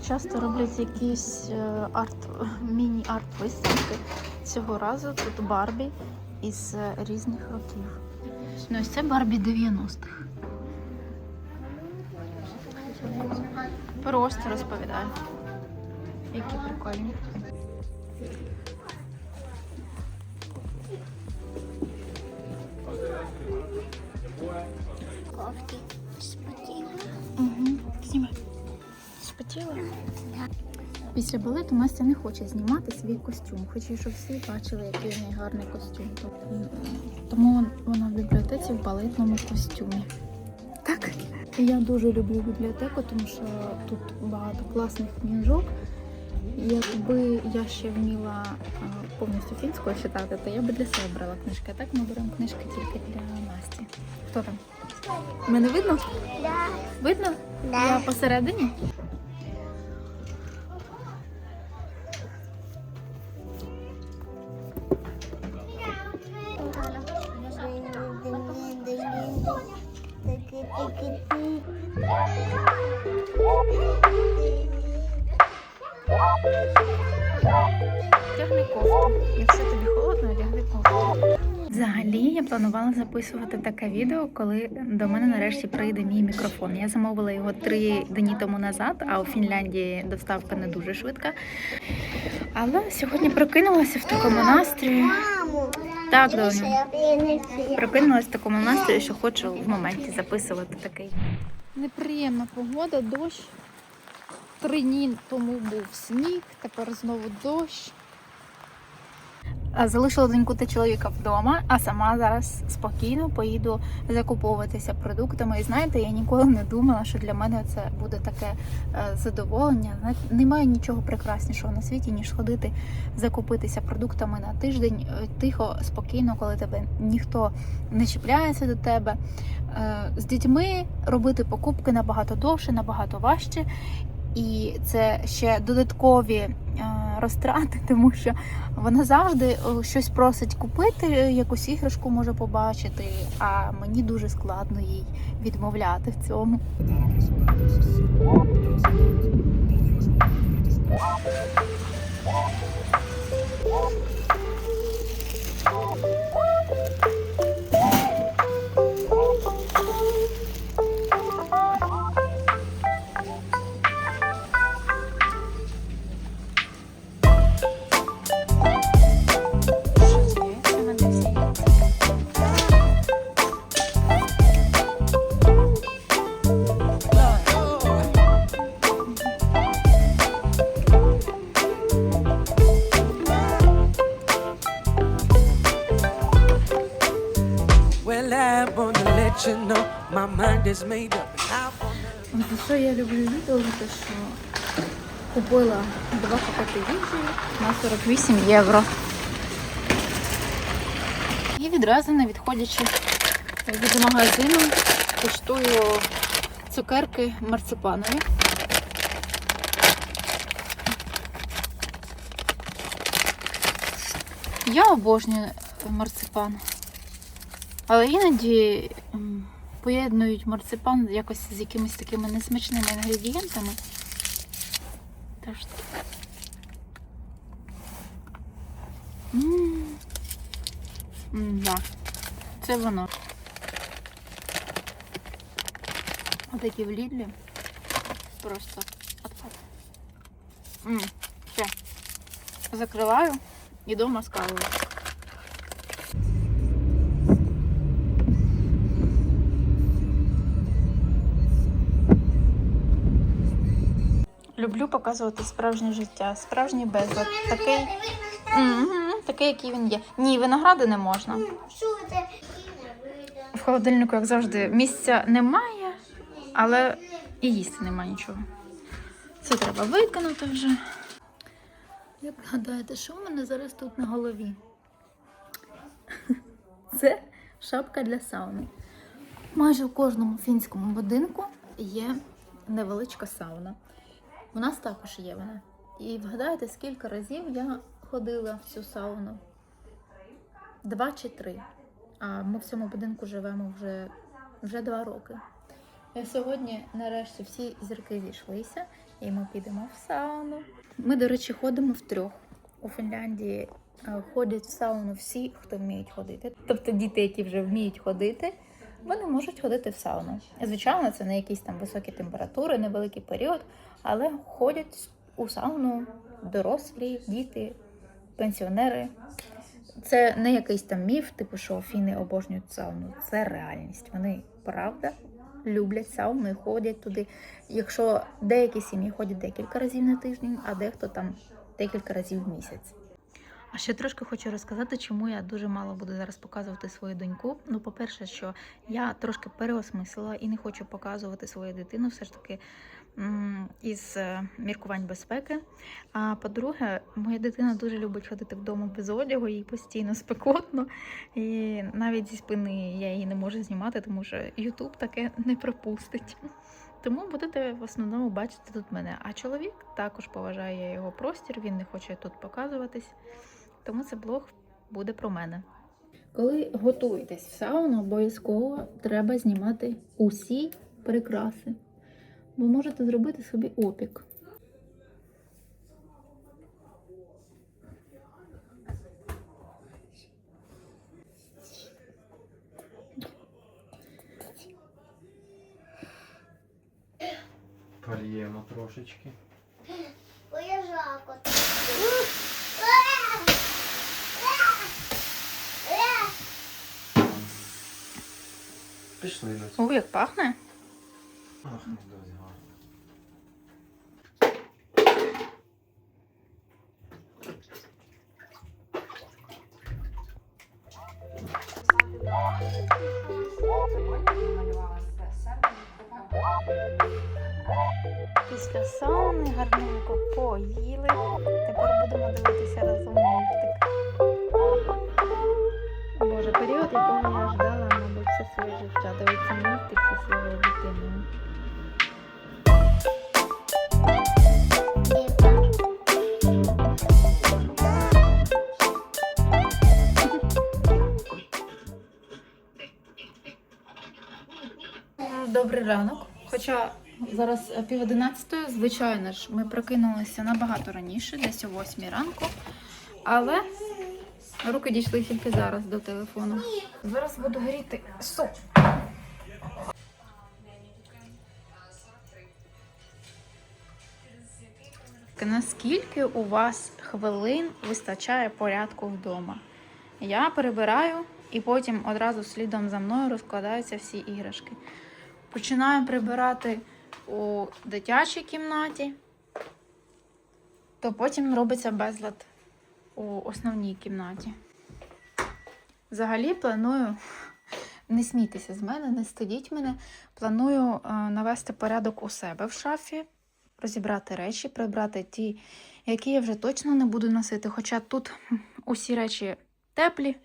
часто роблять якісь е, арт, міні-арт виставки. Цього разу тут Барбі із е, різних років. Ну, ось це Барбі 90-х. Просто розповідаю. Які прикольні. Кофті Спотіла? Після балету Настя не хоче знімати свій костюм. Хоче, щоб всі бачили, який в неї гарний костюм. Тому вона в бібліотеці в балетному костюмі. Так. Я дуже люблю бібліотеку, тому що тут багато класних книжок. Якби я ще вміла повністю фінською читати, то я би для себе брала книжки. А так ми беремо книжки тільки для Насті. Хто там? Мене видно? Да. Видно? Да. Я посередині. Планувала записувати таке відео, коли до мене нарешті прийде мій мікрофон. Я замовила його три дні тому назад, а у Фінляндії доставка не дуже швидка. Але сьогодні прокинулася в такому настрої. Так, доню. Прокинулася в такому настрої, що хочу в моменті записувати такий. Неприємна погода, дощ. Три дні тому був сніг, тепер знову дощ. Залишила доньку та чоловіка вдома, а сама зараз спокійно поїду закуповуватися продуктами. І знаєте, я ніколи не думала, що для мене це буде таке е, задоволення. Знаєте, немає нічого прекраснішого на світі, ніж ходити закупитися продуктами на тиждень е, тихо, спокійно, коли тебе ніхто не чіпляється до тебе. Е, З дітьми робити покупки набагато довше, набагато важче. І це ще додаткові е, розтрати, тому що вона завжди щось просить купити, е, якусь іграшку може побачити, а мені дуже складно їй відмовляти в цьому. За що я люблю за те, що купила два пакети їжі на 48 євро. І відразу не відходячи від магазину, коштую цукерки марципанові. Я обожнюю марципан. Але іноді поєднують марципан якось з якимись такими несмачними інгредієнтами. Тож. Да. Це воно. Отакі в Лідлі. Просто отпад. Все. Закриваю і дома з Люблю показувати справжнє життя, справжній безлад. Такий, такий, який він є. Ні, винограду не можна. В холодильнику, як завжди, місця немає, але і їсти немає нічого. Це треба викинути вже. Як гадаєте, що в мене зараз тут на голові? Це шапка для сауни. Майже у кожному фінському будинку є невеличка сауна. У нас також є вона. І вгадайте, скільки разів я ходила в цю сауну? Два чи три. А ми в цьому будинку живемо вже, вже два роки. І сьогодні, нарешті, всі зірки зійшлися, і ми підемо в сауну. Ми, до речі, ходимо втрьох. У Фінляндії е, ходять в сауну всі, хто вміють ходити. Тобто діти, які вже вміють ходити, вони можуть ходити в сауну. Звичайно, це не якісь там високі температури, невеликий період, але ходять у сауну дорослі, діти, пенсіонери. Це не якийсь там міф, типу, що фіни обожнюють сауну. Це реальність. Вони правда люблять сауну і ходять туди. Якщо деякі сім'ї ходять декілька разів на тиждень, а дехто там декілька разів в місяць. А ще трошки хочу розказати, чому я дуже мало буду зараз показувати свою доньку. Ну, по-перше, що я трошки переосмислила і не хочу показувати свою дитину, все ж таки із е, міркувань безпеки. А по-друге, моя дитина дуже любить ходити вдома без одягу, їй постійно спекотно. І навіть зі спини я її не можу знімати, тому що Ютуб таке не пропустить. Тому будете в основному бачити тут мене. А чоловік також поважає його простір, він не хоче тут показуватись. Тому це блог буде про мене. Коли готуєтесь в сауну, обов'язково треба знімати усі прикраси, бо можете зробити собі опік. Польємо трошечки. Ой, я жалко. Пішли на цю. О, як пахне? Ах, не гарно. Після сауни гарненько поїли. Тепер будемо дивитися Добрий ранок. Хоча зараз пів одинадцятої, звичайно ж, ми прокинулися набагато раніше, десь о восьмій ранку. Але руки дійшли тільки зараз до телефону. Зараз буду горіти суп. Наскільки у вас хвилин вистачає порядку вдома? Я перебираю і потім одразу слідом за мною розкладаються всі іграшки. Починаю прибирати у дитячій кімнаті, то потім робиться безлад у основній кімнаті. Взагалі планую, не смійтеся з мене, не стидіть мене. Планую е, навести порядок у себе в шафі, розібрати речі, прибрати ті, які я вже точно не буду носити. Хоча тут усі речі теплі.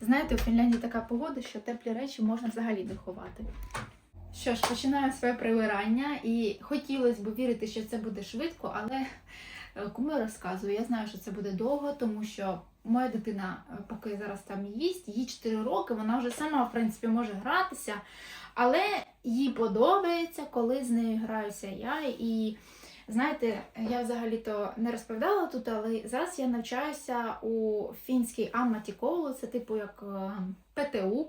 Знаєте, у Фінляндії така погода, що теплі речі можна взагалі не ховати. Що ж, починаю своє прибирання. І хотілося б вірити, що це буде швидко, але е, кому розказую, я знаю, що це буде довго, тому що моя дитина, е, поки зараз там їсть, їй 4 роки, вона вже сама, в принципі, може гратися, але їй подобається, коли з нею граюся я. І знаєте, я взагалі-то не розповідала тут, але зараз я навчаюся у фінській амматіколу, це типу як е, ПТУ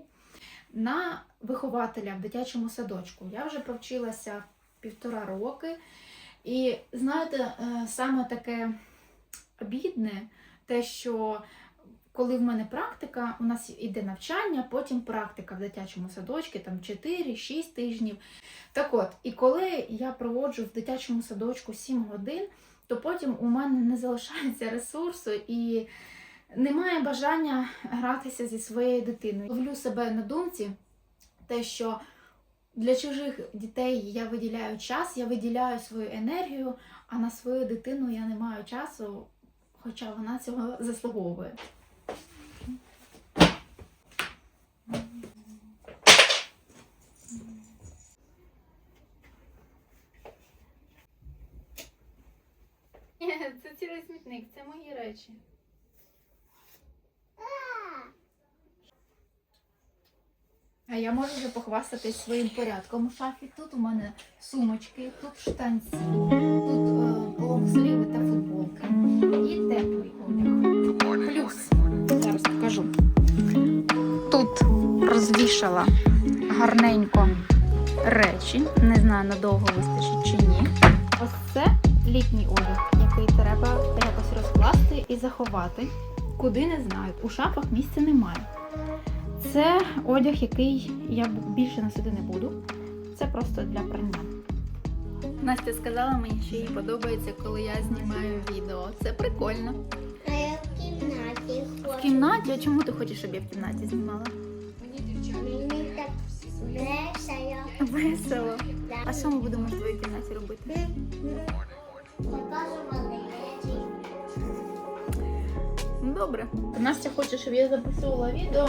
на вихователя в дитячому садочку. Я вже повчилася півтора роки. І знаєте, е, саме таке бідне, те, що коли в мене практика, у нас іде навчання, потім практика в дитячому садочку, там 4-6 тижнів. Так от, і коли я проводжу в дитячому садочку 7 годин, то потім у мене не залишається ресурсу і немає бажання гратися зі своєю дитиною. Ловлю себе на думці, те, що для чужих дітей я виділяю час, я виділяю свою енергію, а на свою дитину я не маю часу, хоча вона цього заслуговує. Це цілий смітник, це мої речі. А я можу вже похвастатись своїм порядком у шафі. Тут у мене сумочки, тут штанці, тут лонгсліви та футболки. І теплий одяг. Плюс, зараз покажу. Тут розвішала гарненько речі. Не знаю, надовго вистачить чи ні. Ось це літній одяг, який треба якось розкласти і заховати. Куди не знаю. У шафах місця немає. Це одяг, який я більше носити не буду. Це просто для прання. Настя сказала мені, що їй подобається, коли я знімаю відео. Це прикольно. А я в кімнаті В кімнаті, а чому ти хочеш, щоб я в кімнаті знімала? Мені так весело. Весело. А що ми будемо в твоїй кімнаті робити? Добре. Настя хоче, щоб я записувала відео.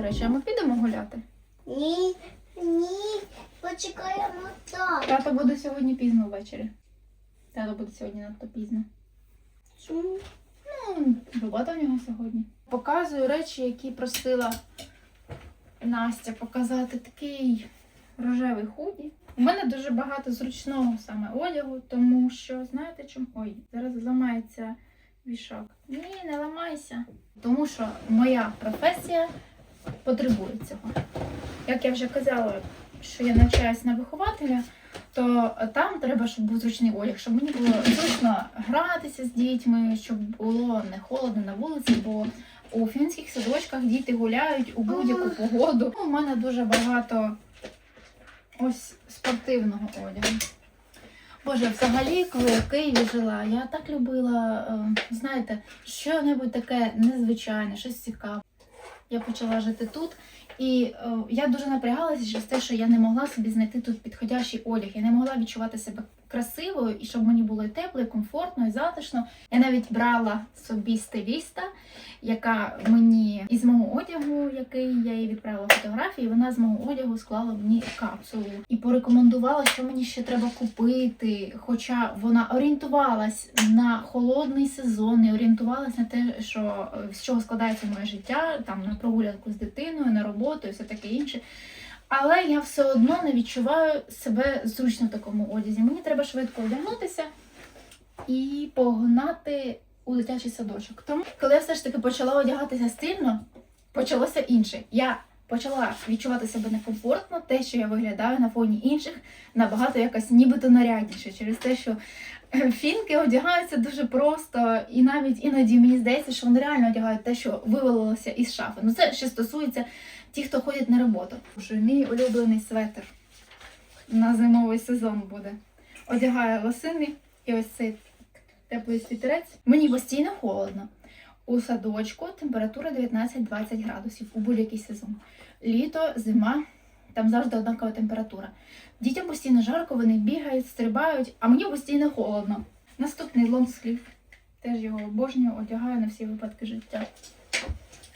Речі, а ми підемо гуляти. Ні, ні, почекаємо так. Тато буде сьогодні пізно ввечері. Тато буде сьогодні надто пізно. Чому? Ну, робота в нього сьогодні. Показую речі, які просила Настя показати. Такий рожевий худі. У мене дуже багато зручного саме одягу, тому що, знаєте чому? Ой, зараз зламається вішак. Ні, не ламайся. Тому що моя професія потребує цього. Як я вже казала, що я навчаюсь на вихователя, то там треба, щоб був зручний одяг, щоб мені було зручно гратися з дітьми, щоб було не холодно на вулиці, бо у фінських садочках діти гуляють у будь-яку погоду. У мене дуже багато ось спортивного одягу. Боже, взагалі, коли я в Києві жила, я так любила, е, знаєте, що-небудь таке незвичайне, щось цікаве. Я почала жити тут, і е, я дуже напрягалася через те, що я не могла собі знайти тут підходящий одяг. Я не могла відчувати себе красивою і щоб мені було і тепло, і комфортно, і затишно. Я навіть брала собі стиліста, яка мені із мого одягу, який я їй відправила фотографії, вона з мого одягу склала мені капсулу і порекомендувала, що мені ще треба купити. Хоча вона орієнтувалась на холодний сезон, і орієнтувалась на те, що з чого складається моє життя, там на прогулянку з дитиною, на роботу і все таке інше. Але я все одно не відчуваю себе зручно в такому одязі. Мені треба швидко одягнутися і погнати у дитячий садочок. Тому, коли я все ж таки почала одягатися стильно, почалося інше. Я почала відчувати себе некомфортно, те, що я виглядаю на фоні інших, набагато якось нібито нарядніше, через те, що е, фінки одягаються дуже просто, і навіть іноді мені здається, що вони реально одягають те, що вивалилося із шафи. Ну це ще стосується ті, хто ходять на роботу. Що мій улюблений светр на зимовий сезон буде. Одягаю лосини і ось цей теплий світерець. Мені постійно холодно. У садочку температура 19-20 градусів у будь-який сезон. Літо, зима, там завжди однакова температура. Дітям постійно жарко, вони бігають, стрибають, а мені постійно холодно. Наступний лонгслів. Теж його обожнюю, одягаю на всі випадки життя.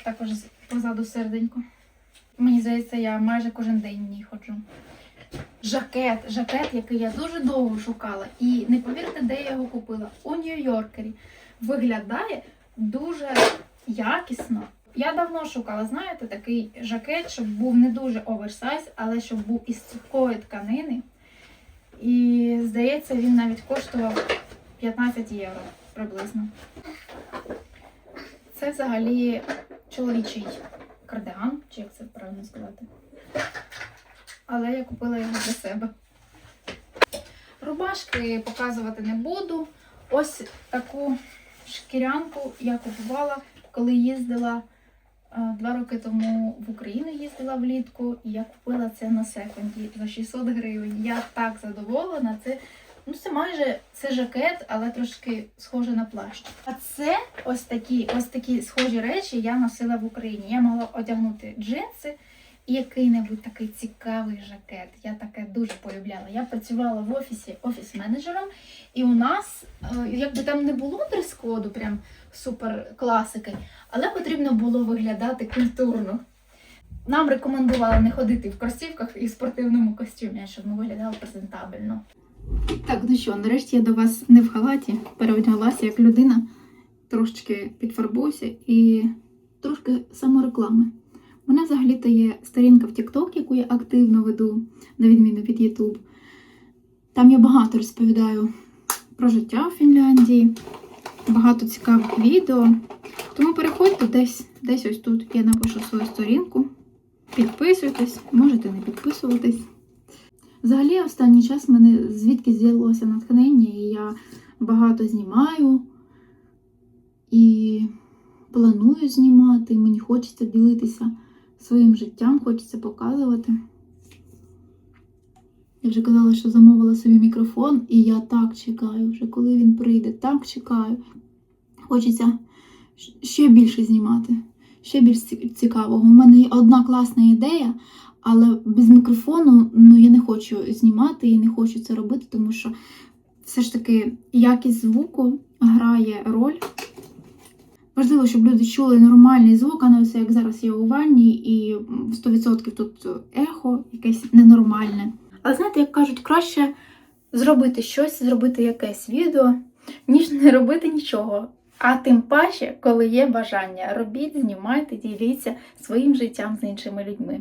Також позаду серденько. Мені здається, я майже кожен день в ній ходжу. Жакет, жакет, який я дуже довго шукала. І не повірте, де я його купила. У Нью-Йоркері. Виглядає дуже якісно. Я давно шукала, знаєте, такий жакет, щоб був не дуже оверсайз, але щоб був із цупкої тканини. І здається, він навіть коштував 15 євро приблизно. Це взагалі чоловічий кардиган, чи як це правильно сказати. Але я купила його для себе. Рубашки показувати не буду. Ось таку шкірянку я купувала, коли їздила е, два роки тому в Україну їздила влітку, і я купила це на секунді за 600 гривень. Я так задоволена. Це, ну, це майже це жакет, але трошки схоже на плащ. А це ось такі, ось такі схожі речі я носила в Україні. Я могла одягнути джинси і який-небудь такий цікавий жакет. Я таке дуже полюбляла. Я працювала в офісі офіс-менеджером, і у нас, е, якби там не було дрес-коду, прям супер класики, але потрібно було виглядати культурно. Нам рекомендували не ходити в кросівках і в спортивному костюмі, щоб ми виглядали презентабельно. Так, ну що, нарешті я до вас не в халаті, переодяглася як людина, трошечки підфарбуюся і трошки самореклами. У мене взагалі-то є сторінка в TikTok, яку я активно веду, на відміну від YouTube. Там я багато розповідаю про життя в Фінляндії. Багато цікавих відео. Тому переходьте десь, десь ось тут. Я напишу свою сторінку. Підписуйтесь, можете не підписуватись. Взагалі, останній час мене звідки з'явилося натхнення, і я багато знімаю і планую знімати, мені хочеться ділитися своїм життям, хочеться показувати. Я вже казала, що замовила собі мікрофон, і я так чекаю, вже коли він прийде, так чекаю. Хочеться ще більше знімати, ще більш цікавого. У мене є одна класна ідея, але без мікрофону ну, я не хочу знімати і не хочу це робити, тому що все ж таки якість звуку грає роль. Важливо, щоб люди чули нормальний звук, а не все як зараз є у ванні, і 100% тут ехо якесь ненормальне. Але знаєте, як кажуть, краще зробити щось, зробити якесь відео, ніж не робити нічого. А тим паче, коли є бажання, робіть, знімайте, діліться своїм життям з іншими людьми.